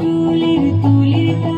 তুলির তুলির